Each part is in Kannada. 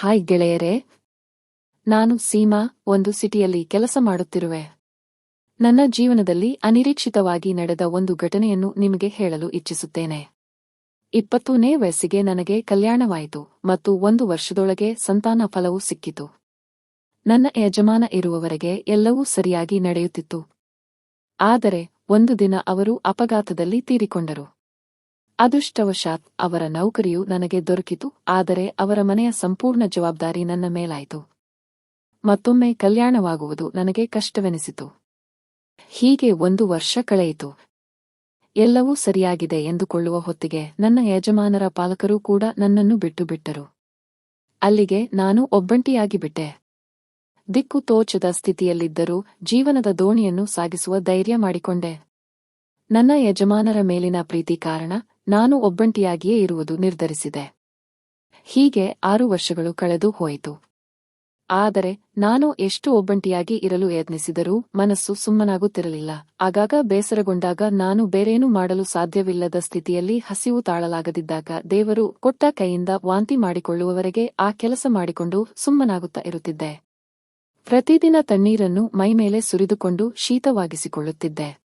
ಹಾಯ್ ಗೆಳೆಯರೇ, ನಾನು ಸೀಮಾ, ಒಂದು ಸಿಟಿಯಲ್ಲಿ ಕೆಲಸ ಮಾಡುತ್ತಿರುವೆ. ನನ್ನ ಜೀವನದಲ್ಲಿ ಅನಿರೀಕ್ಷಿತವಾಗಿ ನಡೆದ ಒಂದು ಘಟನೆಯನ್ನು ನಿಮಗೆ ಹೇಳಲು ಇಚ್ಛಿಸುತ್ತೇನೆ. ಇಪ್ಪತ್ತನೇ ವಯಸ್ಸಿಗೆ ನನಗೆ ಕಲ್ಯಾಣವಾಯಿತು ಮತ್ತು ಒಂದು ವರ್ಷದೊಳಗೆ ಸಂತಾನ ಫಲವು ಸಿಕ್ಕಿತು. ನನ್ನ ಯಜಮಾನ ಇರುವವರೆಗೆ ಎಲ್ಲವೂ ಸರಿಯಾಗಿ ನಡೆಯುತ್ತಿತ್ತು. ಆದರೆ, ಒಂದು ದಿನ ಅವರು ಅಪಘಾತದಲ್ಲಿ ತೀರಿಕೊಂಡರು. ಅದೃಷ್ಟವಶಾತ್ ಅವರ ನೌಕರಿಯು ನನಗೆ ದೊರಕಿತು, ಆದರೆ ಅವರ ಮನೆಯ ಸಂಪೂರ್ಣ ಜವಾಬ್ದಾರಿ ನನ್ನ ಮೇಲಾಯಿತು. ಮತ್ತೊಮ್ಮೆ ಕಲ್ಯಾಣವಾಗುವುದು ನನಗೆ ಕಷ್ಟವೆನಿಸಿತು. ಹೀಗೆ ಒಂದು ವರ್ಷ ಕಳೆಯಿತು. ಎಲ್ಲವೂ ಸರಿಯಾಗಿದೆ ಎಂದುಕೊಳ್ಳುವ ಹೊತ್ತಿಗೆ ನನ್ನ ಯಜಮಾನರ ಪಾಲಕರೂ ಕೂಡ ನನ್ನನ್ನು ಬಿಟ್ಟು ಬಿಟ್ಟರು ಅಲ್ಲಿಗೆ ನಾನು ಒಬ್ಬಂಟಿಯಾಗಿ ಬಿಟ್ಟೆ. ದಿಕ್ಕು ತೋಚದ ಸ್ಥಿತಿಯಲ್ಲಿದ್ದರೂ ಜೀವನದ ದೋಣಿಯನ್ನು ಸಾಗಿಸುವ ಧೈರ್ಯ ಮಾಡಿಕೊಂಡೆ. ನನ್ನ ಯಜಮಾನರ ಮೇಲಿನ ಪ್ರೀತಿ ಕಾರಣ ನಾನು ಒಬ್ಬಂಟಿಯಾಗಿಯೇ ಇರುವುದು ನಿರ್ಧರಿಸಿದೆ. ಹೀಗೆ ಆರು ವರ್ಷಗಳು ಕಳೆದು ಹೋಯಿತು. ಆದರೆ ನಾನು ಎಷ್ಟು ಒಬ್ಬಂಟಿಯಾಗಿ ಇರಲು ಯತ್ನಿಸಿದರೂ ಮನಸ್ಸು ಸುಮ್ಮನಾಗುತ್ತಿರಲಿಲ್ಲ. ಆಗಾಗ ಬೇಸರಗೊಂಡಾಗ ನಾನು ಬೇರೇನೂ ಮಾಡಲು ಸಾಧ್ಯವಿಲ್ಲದ ಸ್ಥಿತಿಯಲ್ಲಿ ಹಸಿವು ತಾಳಲಾಗದಿದ್ದಾಗ ದೇವರು ಕೊಟ್ಟ ಕೈಯಿಂದ ವಾಂತಿ ಮಾಡಿಕೊಳ್ಳುವವರೆಗೆ ಆ ಕೆಲಸ ಮಾಡಿಕೊಂಡು ಸುಮ್ಮನಾಗುತ್ತಾ ಇರುತ್ತಿದ್ದೆ. ಪ್ರತಿದಿನ ತಣ್ಣೀರನ್ನು ಮೈಮೇಲೆ ಸುರಿದುಕೊಂಡು ಶೀತವಾಗಿಸಿಕೊಳ್ಳುತ್ತಿದ್ದೆ.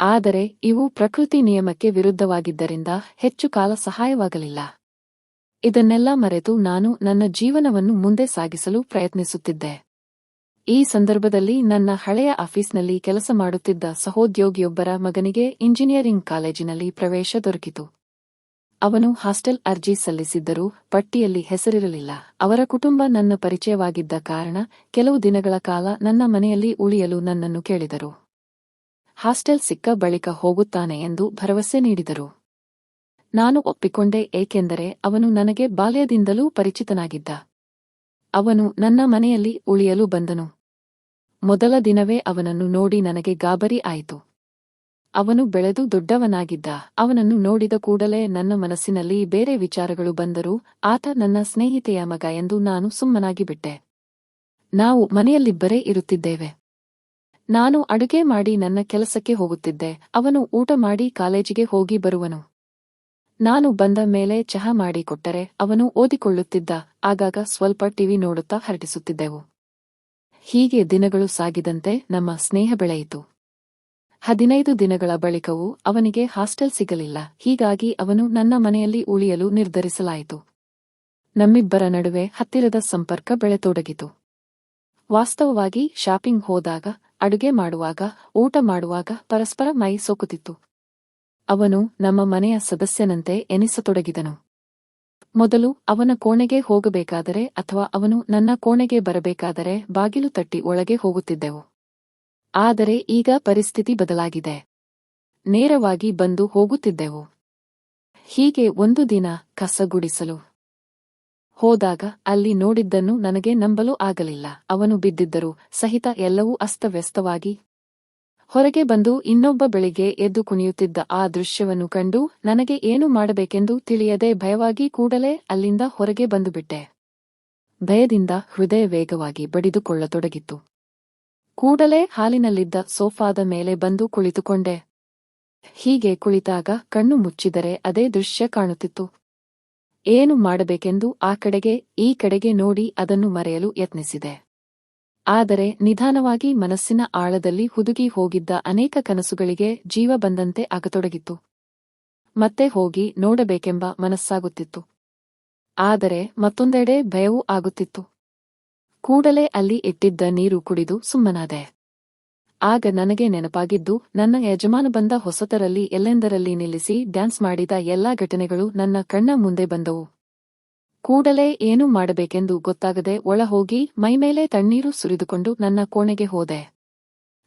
ಆದರೆ ಇವು ಪ್ರಕೃತಿ ನಿಯಮಕ್ಕೆ ವಿರುದ್ಧವಾಗಿದ್ದರಿಂದ ಹೆಚ್ಚು ಕಾಲ ಸಹಾಯವಾಗಲಿಲ್ಲ. ಇದನ್ನೆಲ್ಲ ಮರೆತು ನಾನು ನನ್ನ ಜೀವನವನ್ನು ಮುಂದೆ ಸಾಗಿಸಲು ಪ್ರಯತ್ನಿಸುತ್ತಿದ್ದೆ. ಈ ಸಂದರ್ಭದಲ್ಲಿ ನನ್ನ ಹಳೆಯ ಆಫೀಸ್ನಲ್ಲಿ ಕೆಲಸ ಮಾಡುತ್ತಿದ್ದ ಸಹೋದ್ಯೋಗಿಯೊಬ್ಬರ ಮಗನಿಗೆ ಇಂಜಿನಿಯರಿಂಗ್ ಕಾಲೇಜಿನಲ್ಲಿ ಪ್ರವೇಶ ದೊರಕಿತು. ಅವನು ಹಾಸ್ಟೆಲ್ ಅರ್ಜಿ ಸಲ್ಲಿಸಿದ್ದರೂ ಪಟ್ಟಿಯಲ್ಲಿ ಹೆಸರಿರಲಿಲ್ಲ. ಅವರ ಕುಟುಂಬ ನನ್ನ ಪರಿಚಯವಾಗಿದ್ದ ಕಾರಣ ಕೆಲವು ದಿನಗಳ ಕಾಲ ನನ್ನ ಮನೆಯಲ್ಲಿ ಉಳಿಯಲು ನನ್ನನ್ನು ಕೇಳಿದರು. ಹಾಸ್ಟೆಲ್ ಸಿಕ್ಕ ಬಳಿಕ ಹೋಗುತ್ತಾನೆ ಎಂದು ಭರವಸೆ ನೀಡಿದರು. ನಾನು ಒಪ್ಪಿಕೊಂಡೆ, ಏಕೆಂದರೆ ಅವನು ನನಗೆ ಬಾಲ್ಯದಿಂದಲೂ ಪರಿಚಿತನಾಗಿದ್ದ. ಅವನು ನನ್ನ ಮನೆಯಲ್ಲಿ ಉಳಿಯಲು ಬಂದನು. ಮೊದಲ ದಿನವೇ ಅವನನ್ನು ನೋಡಿ ನನಗೆ ಗಾಬರಿ ಆಯಿತು. ಅವನು ಬೆಳೆದು ದೊಡ್ಡವನಾಗಿದ್ದ. ಅವನನ್ನು ನೋಡಿದ ಕೂಡಲೇ ನನ್ನ ಮನಸ್ಸಿನಲ್ಲಿ ಬೇರೆ ವಿಚಾರಗಳು ಬಂದರೂ, ಆತ ನನ್ನ ಸ್ನೇಹಿತೆಯ ಮಗ ಎಂದು ನಾನು ಸುಮ್ಮನಾಗಿಬಿಟ್ಟೆ. ನಾವು ಮನೆಯಲ್ಲಿಬ್ಬರೇ ಇರುತ್ತಿದ್ದೇವೆ. ನಾನು ಅಡುಗೆ ಮಾಡಿ ನನ್ನ ಕೆಲಸಕ್ಕೆ ಹೋಗುತ್ತಿದ್ದೆ. ಅವನು ಊಟ ಮಾಡಿ ಕಾಲೇಜಿಗೆ ಹೋಗಿ ಬರುವನು. ನಾನು ಬಂದ ಮೇಲೆ ಚಹಾ ಮಾಡಿಕೊಟ್ಟರೆ ಅವನು ಓದಿಕೊಳ್ಳುತ್ತಿದ್ದ. ಆಗಾಗ ಸ್ವಲ್ಪ ಟಿವಿ ನೋಡುತ್ತಾ ಹರಟಿಸುತ್ತಿದ್ದೆವು. ಹೀಗೆ ದಿನಗಳು ಸಾಗಿದಂತೆ ನಮ್ಮ ಸ್ನೇಹ ಬೆಳೆಯಿತು. ಹದಿನೈದು ದಿನಗಳ ಬಳಿಕವೂ ಅವನಿಗೆ ಹಾಸ್ಟೆಲ್ ಸಿಗಲಿಲ್ಲ. ಹೀಗಾಗಿ ಅವನು ನನ್ನ ಮನೆಯಲ್ಲಿ ಉಳಿಯಲು ನಿರ್ಧರಿಸಲಾಯಿತು. ನಮ್ಮಿಬ್ಬರ ನಡುವೆ ಹತ್ತಿರದ ಸಂಪರ್ಕ ಬೆಳೆತೊಡಗಿತು. ವಾಸ್ತವವಾಗಿ ಶಾಪಿಂಗ್ ಹೋದಾಗ ಅಡುಗೆ ಮಾಡುವಾಗ, ಊಟ ಮಾಡುವಾಗ ಪರಸ್ಪರ ಮೈ ಸೋಕುತ್ತಿತ್ತು. ಅವನು ನಮ್ಮ ಮನೆಯ ಸದಸ್ಯನಂತೆ ಎನಿಸತೊಡಗಿದನು. ಮೊದಲು ಅವನ ಕೋಣೆಗೆ ಹೋಗಬೇಕಾದರೆ ಅಥವಾ ಅವನು ನನ್ನ ಕೋಣೆಗೆ ಬರಬೇಕಾದರೆ ಬಾಗಿಲು ತಟ್ಟಿ ಒಳಗೆ ಹೋಗುತ್ತಿದ್ದೆವು. ಆದರೆ ಈಗ ಪರಿಸ್ಥಿತಿ ಬದಲಾಗಿದೆ. ನೇರವಾಗಿ ಬಂದು ಹೋಗುತ್ತಿದ್ದೆವು. ಹೀಗೆ ಒಂದು ದಿನ ಕಸಗುಡಿಸಲು ಹೋದಾಗ ಅಲ್ಲಿ ನೋಡಿದ್ದನ್ನು ನನಗೆ ನಂಬಲು ಆಗಲಿಲ್ಲ. ಅವನು ಬಿದ್ದಿದ್ದರು ಸಹಿತ ಎಲ್ಲವೂ ಅಸ್ತವ್ಯಸ್ತವಾಗಿ ಹೊರಗೆ ಬಂದು ಇನ್ನೊಬ್ಬ ಬೆಳಿಗ್ಗೆ ಎದ್ದು ಕುಣಿಯುತ್ತಿದ್ದ ಆ ದೃಶ್ಯವನ್ನು ಕಂಡು ನನಗೆ ಏನು ಮಾಡಬೇಕೆಂದು ತಿಳಿಯದೆ ಭಯವಾಗಿ ಕೂಡಲೇ ಅಲ್ಲಿಂದ ಹೊರಗೆ ಬಂದುಬಿಟ್ಟೆ. ಭಯದಿಂದ ಹೃದಯ ವೇಗವಾಗಿ ಬಡಿದುಕೊಳ್ಳತೊಡಗಿತ್ತು. ಕೂಡಲೇ ಹಾಲಿನಲ್ಲಿದ್ದ ಸೋಫಾದ ಮೇಲೆ ಬಂದು ಕುಳಿತುಕೊಂಡೆ. ಹೀಗೆ ಕುಳಿತಾಗ ಕಣ್ಣು ಮುಚ್ಚಿದರೆ ಅದೇ ದೃಶ್ಯ ಕಾಣುತ್ತಿತ್ತು. ಏನು ಮಾಡಬೇಕೆಂದು ಆ ಕಡೆಗೆ, ಈ ಕಡೆಗೆ ನೋಡಿ ಅದನ್ನು ಮರೆಯಲು ಯತ್ನಿಸಿದೆ. ಆದರೆ ನಿಧಾನವಾಗಿ ಮನಸ್ಸಿನ ಆಳದಲ್ಲಿ ಹುದುಗಿ ಹೋಗಿದ್ದ ಅನೇಕ ಕನಸುಗಳಿಗೆ ಜೀವ ಬಂದಂತೆ ಆಗತೊಡಗಿತ್ತು. ಮತ್ತೆ ಹೋಗಿ ನೋಡಬೇಕೆಂಬ ಮನಸ್ಸಾಗುತ್ತಿತ್ತು. ಆದರೆ ಮತ್ತೊಂದೆಡೆ ಭಯವೂ ಆಗುತ್ತಿತ್ತು. ಕೂಡಲೇ ಅಲ್ಲಿ ಇಟ್ಟಿದ್ದ ನೀರು ಕುಡಿದು ಸುಮ್ಮನಾದೆ. ಆಗ ನನಗೆ ನೆನಪಾಗಿದ್ದು, ನನ್ನ ಯಜಮಾನ ಬಂದ ಹೊಸತರಲ್ಲಿ ಎಲ್ಲೆಂದರಲ್ಲಿ ನಿಲ್ಲಿಸಿ ಡ್ಯಾನ್ಸ್ ಮಾಡಿದ ಎಲ್ಲಾ ಘಟನೆಗಳು ನನ್ನ ಕಣ್ಣ ಮುಂದೆ ಬಂದವು. ಕೂಡಲೇ ಏನು ಮಾಡಬೇಕೆಂದು ಗೊತ್ತಾಗದೆ ಒಳ ಹೋಗಿ ಮೈಮೇಲೆ ತಣ್ಣೀರು ಸುರಿದುಕೊಂಡು ನನ್ನ ಕೋಣೆಗೆ ಹೋದೆ.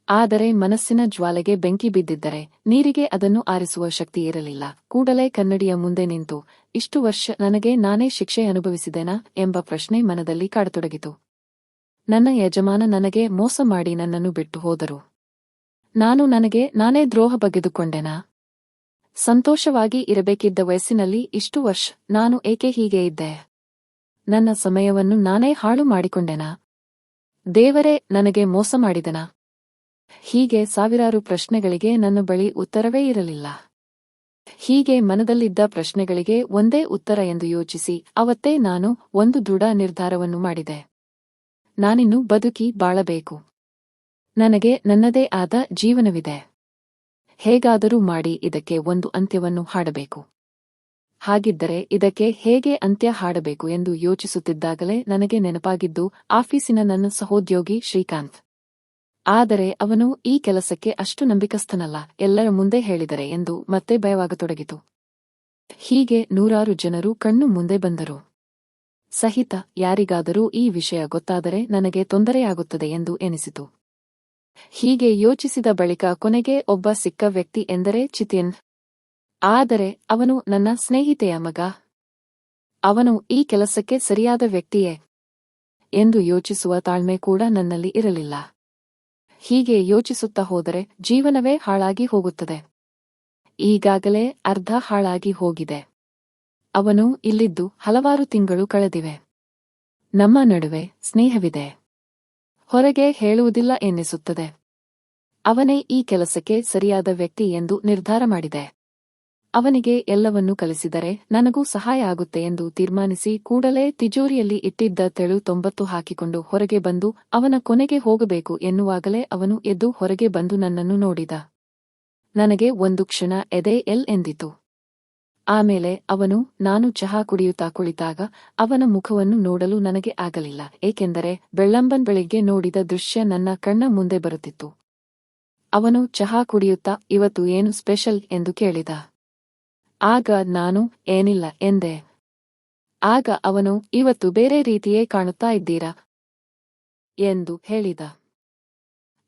ಆದರೆ ಮನಸ್ಸಿನ ಜ್ವಾಲೆಗೆ ಬೆಂಕಿ ಬಿದ್ದಿದ್ದರೆ ನೀರಿಗೆ ಅದನ್ನು ಆರಿಸುವ ಶಕ್ತಿ ಇರಲಿಲ್ಲ. ಕೂಡಲೇ ಕನ್ನಡಿಯ ಮುಂದೆ ನಿಂತು, ಇಷ್ಟು ವರ್ಷ ನನಗೆ ನಾನೇ ಶಿಕ್ಷೆ ಅನುಭವಿಸಿದೆನಾ ಎಂಬ ಪ್ರಶ್ನೆ ಮನದಲ್ಲಿ ಕಾಡತೊಡಗಿತು. ನನ್ನ ಯಜಮಾನ ನನಗೆ ಮೋಸ ಮಾಡಿ ನನ್ನನ್ನು ಬಿಟ್ಟು ಹೋದರು. ನಾನು ನನಗೆ ನಾನೇ ದ್ರೋಹ ಬಗೆದುಕೊಂಡೆನಾ? ಸಂತೋಷವಾಗಿ ಇರಬೇಕಿದ್ದ ವಯಸ್ಸಿನಲ್ಲಿ ಇಷ್ಟು ವರ್ಷ ನಾನು ಏಕೆ ಹೀಗೆ ಇದ್ದೆ? ನನ್ನ ಸಮಯವನ್ನು ನಾನೇ ಹಾಳು ಮಾಡಿಕೊಂಡೆನಾ? ದೇವರೇ ನನಗೆ ಮೋಸ ಮಾಡಿದನ? ಹೀಗೆ ಸಾವಿರಾರು ಪ್ರಶ್ನೆಗಳಿಗೆ ನನ್ನ ಬಳಿ ಉತ್ತರವೇ ಇರಲಿಲ್ಲ. ಹೀಗೆ ಮನದಲ್ಲಿದ್ದ ಪ್ರಶ್ನೆಗಳಿಗೆ ಒಂದೇ ಉತ್ತರ ಎಂದು ಯೋಚಿಸಿ ಅವತ್ತೇ ನಾನು ಒಂದು ದೃಢ ನಿರ್ಧಾರವನ್ನು ಮಾಡಿದೆ. ನಾನಿನ್ನು ಬದುಕಿ ಬಾಳಬೇಕು. ನನಗೆ ನನ್ನದೇ ಆದ ಜೀವನವಿದೆ. ಹೇಗಾದರೂ ಮಾಡಿ ಇದಕ್ಕೆ ಒಂದು ಅಂತ್ಯವನ್ನು ಹಾಡಬೇಕು. ಹಾಗಿದ್ದರೆ ಇದಕ್ಕೆ ಹೇಗೆ ಅಂತ್ಯ ಹಾಡಬೇಕು ಎಂದು ಯೋಚಿಸುತ್ತಿದ್ದಾಗಲೇ ನನಗೆ ನೆನಪಾಗಿದ್ದು ಆಫೀಸಿನ ನನ್ನ ಸಹೋದ್ಯೋಗಿ ಶ್ರೀಕಾಂತ್. ಆದರೆ ಅವನು ಈ ಕೆಲಸಕ್ಕೆ ಅಷ್ಟು ನಂಬಿಕಸ್ಥನಲ್ಲ, ಎಲ್ಲರ ಮುಂದೆ ಹೇಳಿದರೆ ಎಂದು ಮತ್ತೆ ಭಯವಾಗತೊಡಗಿತು. ಹೀಗೆ ನೂರಾರು ಜನರು ಕಣ್ಣು ಮುಂದೆ ಬಂದರು. ಸಹಿತ ಯಾರಿಗಾದರೂ ಈ ವಿಷಯ ಗೊತ್ತಾದರೆ ನನಗೆ ತೊಂದರೆಯಾಗುತ್ತದೆ ಎಂದು ಎನಿಸಿತು. ಹೀಗೆ ಯೋಚಿಸಿದ ಬಳಿಕ ಕೊನೆಗೆ ಒಬ್ಬ ಸಿಕ್ಕ ವ್ಯಕ್ತಿ ಎಂದರೆ ಚಿತಿನ್ ಆದರೆ ಅವನು ನನ್ನ ಸ್ನೇಹಿತೆಯ ಮಗ. ಅವನು ಈ ಕೆಲಸಕ್ಕೆ ಸರಿಯಾದ ವ್ಯಕ್ತಿಯೇ ಎಂದು ಯೋಚಿಸುವ ತಾಳ್ಮೆ ಕೂಡ ನನ್ನಲ್ಲಿ ಇರಲಿಲ್ಲ. ಹೀಗೆ ಯೋಚಿಸುತ್ತಾ ಹೋದರೆ ಜೀವನವೇ ಹಾಳಾಗಿ ಹೋಗುತ್ತದೆ. ಈಗಾಗಲೇ ಅರ್ಧ ಹಾಳಾಗಿ ಹೋಗಿದೆ. ಅವನು ಇಲ್ಲಿದ್ದು ಹಲವಾರು ತಿಂಗಳು ಕಳೆದಿವೆ. ನಮ್ಮ ನಡುವೆ ಸ್ನೇಹವಿದೆ. ಹೊರಗೆ ಹೇಳುವುದಿಲ್ಲ ಎನ್ನಿಸುತ್ತದೆ. ಅವನೇ ಈ ಕೆಲಸಕ್ಕೆ ಸರಿಯಾದ ವ್ಯಕ್ತಿ ಎಂದು ನಿರ್ಧಾರ ಮಾಡಿದೆ. ಅವನಿಗೆ ಎಲ್ಲವನ್ನೂ ಕಲಿಸಿದರೆ ನನಗೂ ಸಹಾಯ ಆಗುತ್ತೆ ಎಂದು ತೀರ್ಮಾನಿಸಿ ಕೂಡಲೇ ತಿಜೋರಿಯಲ್ಲಿ ಇಟ್ಟಿದ್ದ ತೆಳು ತೊಂಬತ್ತು ಹಾಕಿಕೊಂಡು ಹೊರಗೆ ಬಂದು ಅವನ ಕೊನೆಗೆ ಹೋಗಬೇಕು ಎನ್ನುವಾಗಲೇ ಅವನು ಎದ್ದು ಹೊರಗೆ ಬಂದು ನನ್ನನ್ನು ನೋಡಿದ. ನನಗೆ ಒಂದು ಕ್ಷಣ ಎದೆ ಎಲ್ ಎಂದಿತು. ಆಮೇಲೆ ಅವನು, ನಾನು ಚಹಾ ಕುಡಿಯುತ್ತಾ ಕುಳಿತಾಗ ಅವನ ಮುಖವನ್ನು ನೋಡಲು ನನಗೆ ಆಗಲಿಲ್ಲ, ಏಕೆಂದರೆ ಬೆಳ್ಳಂಬನ್ ಬೆಳಿಗ್ಗೆ ನೋಡಿದ ದೃಶ್ಯ ನನ್ನ ಕಣ್ಣ ಮುಂದೆ ಬರುತ್ತಿತ್ತು. ಅವನು ಚಹಾ ಕುಡಿಯುತ್ತಾ, ಇವತ್ತು ಏನು ಸ್ಪೆಷಲ್? ಎಂದು ಕೇಳಿದ. ಆಗ, ನಾನು ಏನಿಲ್ಲ, ಎಂದೆ. ಆಗ ಅವನು, ಇವತ್ತು ಬೇರೆ ರೀತಿಯೇ ಕಾಣುತ್ತಾ ಇದ್ದೀರಾ? ಎಂದು ಹೇಳಿದ.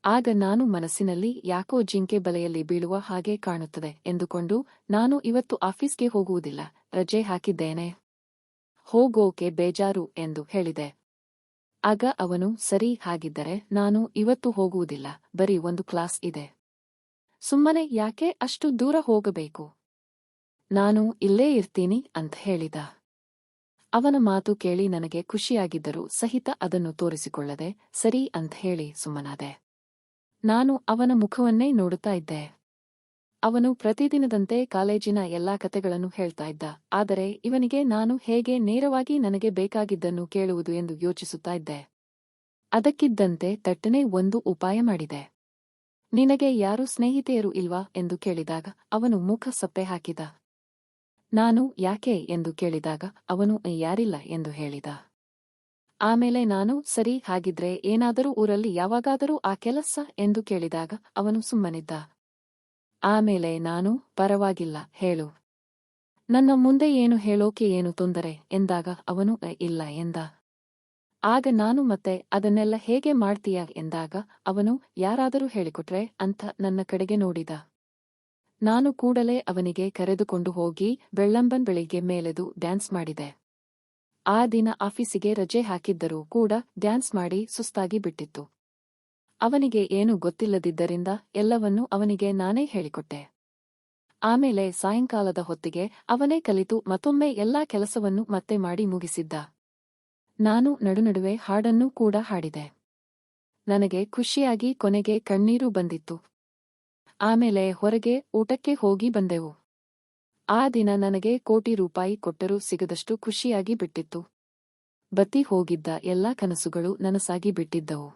ಆಗ ನಾನು ಮನಸ್ಸಿನಲ್ಲಿ ಯಾಕೋ ಜಿಂಕೆ ಬಲೆಯಲ್ಲಿ ಬೀಳುವ ಹಾಗೆ ಕಾಣುತ್ತದೆ ಎಂದುಕೊಂಡು ನಾನು ಇವತ್ತು ಆಫೀಸ್ಗೆ ಹೋಗುವುದಿಲ್ಲ, ರಜೆ ಹಾಕಿದ್ದೇನೆ. ಹೋಗೋಕೆ ಬೇಜಾರು ಎಂದು ಹೇಳಿದೆ. ಆಗ ಅವನು, ಸರಿ ಹಾಗಿದ್ದರೆ ನಾನು ಇವತ್ತು ಹೋಗುವುದಿಲ್ಲ, ಬರೀ ಒಂದು ಕ್ಲಾಸ್ ಇದೆ. ಸುಮ್ಮನೆ ಯಾಕೆ ಅಷ್ಟು ದೂರ ಹೋಗಬೇಕು? ನಾನು ಇಲ್ಲೇ ಇರ್ತೀನಿ ಅಂತ ಹೇಳಿದ. ಅವನ ಮಾತು ಕೇಳಿ ನನಗೆ ಖುಷಿಯಾಗಿದ್ದರೂ ಸಹಿತ ಅದನ್ನು ತೋರಿಸಿಕೊಳ್ಳದೆ, ಸರಿ ಅಂತ ಹೇಳಿ ಸುಮ್ಮನಾದೆ. ನಾನು ಅವನ ಮುಖವನ್ನೇ ನೋಡುತ್ತಾ ಇದ್ದೆ. ಅವನು ಪ್ರತಿದಿನದಂತೆ ಕಾಲೇಜಿನ ಎಲ್ಲಾ ಕತೆಗಳನ್ನು ಹೇಳ್ತಾ ಇದ್ದ. ಆದರೆ ಇವನಿಗೆ ನಾನು ಹೇಗೆ ನೇರವಾಗಿ ನನಗೆ ಬೇಕಾಗಿದ್ದನ್ನು ಕೇಳುವುದು ಎಂದು ಯೋಚಿಸುತ್ತಾ ಇದ್ದೆ. ಅದಕ್ಕಿದ್ದಂತೆ ತಟ್ಟನೆ ಒಂದು ಉಪಾಯ ಮಾಡಿದೆ. ನಿನಗೆ ಯಾರು ಸ್ನೇಹಿತೆಯರು ಇಲ್ವಾ ಎಂದು ಕೇಳಿದಾಗ ಅವನು ಮುಖ ಸಪ್ಪೆ ಹಾಕಿದ. ನಾನು ಯಾಕೆ ಎಂದು ಕೇಳಿದಾಗ ಅವನು, ಯಾರಿಲ್ಲ ಎಂದು ಹೇಳಿದ. ಆಮೇಲೆ ನಾನು, ಸರಿ, ಹಾಗಿದ್ರೆ ಏನಾದರೂ ಊರಲ್ಲಿ ಯಾವಾಗಾದರೂ ಆ ಕೆಲಸ ಎಂದು ಕೇಳಿದಾಗ ಅವನು ಸುಮ್ಮನಿದ್ದ. ಆಮೇಲೆ ನಾನು, ಪರವಾಗಿಲ್ಲ, ಹೇಳು. ನನ್ನ ಮುಂದೆ ಏನು ಹೇಳೋಕೆ ಏನು ತೊಂದರೆ? ಎಂದಾಗ ಅವನು ಇಲ್ಲ, ಎಂದ. ಆಗ ನಾನು ಮತ್ತೆ ಅದನ್ನೆಲ್ಲ ಹೇಗೆ ಮಾಡ್ತೀಯ? ಎಂದಾಗ ಅವನು, ಯಾರಾದರೂ ಹೇಳಿಕೊಟ್ರೆ ಅಂತ ನನ್ನ ಕಡೆಗೆ ನೋಡಿದ. ನಾನು ಕೂಡಲೇ ಅವನಿಗೆ ಕರೆದುಕೊಂಡು ಹೋಗಿ ಬೆಳ್ಳಂಬನ್ ಬೆಳಿಗ್ಗೆ ಮೇಲೆದು ಡ್ಯಾನ್ಸ್ ಮಾಡಿದೆ. ಆ ದಿನ ಆಫೀಸಿಗೆ ರಜೆ ಹಾಕಿದ್ದರೂ ಕೂಡ ಡ್ಯಾನ್ಸ್ ಮಾಡಿ ಸುಸ್ತಾಗಿ ಬಿಟ್ಟಿತ್ತು. ಅವನಿಗೆ ಏನೂ ಗೊತ್ತಿಲ್ಲದಿದ್ದರಿಂದ ಎಲ್ಲವನ್ನೂ ಅವನಿಗೆ ನಾನೇ ಹೇಳಿಕೊಟ್ಟೆ. ಆಮೇಲೆ ಸಾಯಂಕಾಲದ ಹೊತ್ತಿಗೆ ಅವನೇ ಕಲಿತು ಮತ್ತೊಮ್ಮೆ ಎಲ್ಲಾ ಕೆಲಸವನ್ನು ಮತ್ತೆ ಮಾಡಿ ಮುಗಿಸಿದ್ದ. ನಾನು ನಡುನಡುವೆ ಹಾಡನ್ನೂ ಕೂಡ ಹಾಡಿದೆ. ನನಗೆ ಖುಷಿಯಾಗಿ ಕೊನೆಗೆ ಕಣ್ಣೀರು ಬಂದಿತ್ತು. ಆಮೇಲೆ ಹೊರಗೆ ಊಟಕ್ಕೆ ಹೋಗಿ ಬಂದೆವು. ಆ ದಿನ ನನಗೆ ಕೋಟಿ ರೂಪಾಯಿ ಕೊಟ್ಟರೂ ಸಿಗದಷ್ಟು ಖುಷಿಯಾಗಿ ಬಿಟ್ಟಿತ್ತು. ಬತ್ತಿ ಹೋಗಿದ್ದ ಎಲ್ಲಾ ಕನಸುಗಳು ನನಸಾಗಿ ಬಿಟ್ಟಿದ್ದವು.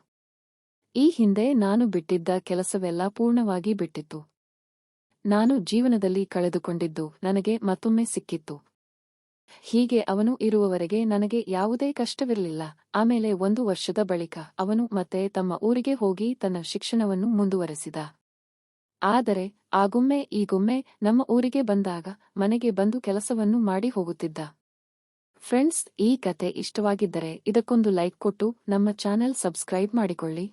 ಈ ಹಿಂದೆ ನಾನು ಬಿಟ್ಟಿದ್ದ ಕೆಲಸವೆಲ್ಲ ಪೂರ್ಣವಾಗಿ ಬಿಟ್ಟಿತ್ತು. ನಾನು ಜೀವನದಲ್ಲಿ ಕಳೆದುಕೊಂಡಿದ್ದು ನನಗೆ ಮತ್ತೊಮ್ಮೆ ಸಿಕ್ಕಿತ್ತು. ಹೀಗೆ ಅವನು ಇರುವವರೆಗೆ ನನಗೆ ಯಾವುದೇ ಕಷ್ಟವಿರಲಿಲ್ಲ. ಆಮೇಲೆ ಒಂದು ವರ್ಷದ ಬಳಿಕ ಅವನು ಮತ್ತೆ ತಮ್ಮ ಊರಿಗೆ ಹೋಗಿ ತನ್ನ ಶಿಕ್ಷಣವನ್ನು ಮುಂದುವರೆಸಿದ. ಆದರೆ ಆಗೊಮ್ಮೆ ಈಗೊಮ್ಮೆ ನಮ್ಮ ಊರಿಗೆ ಬಂದಾಗ ಮನೆಗೆ ಬಂದು ಕೆಲಸವನ್ನು ಮಾಡಿ ಹೋಗುತ್ತಿದ್ದ. ಫ್ರೆಂಡ್ಸ್, ಈ ಕತೆ ಇಷ್ಟವಾಗಿದ್ದರೆ ಇದಕ್ಕೊಂದು ಲೈಕ್ ಕೊಟ್ಟು ನಮ್ಮ ಚಾನೆಲ್ ಸಬ್ಸ್ಕ್ರೈಬ್ ಮಾಡಿಕೊಳ್ಳಿ.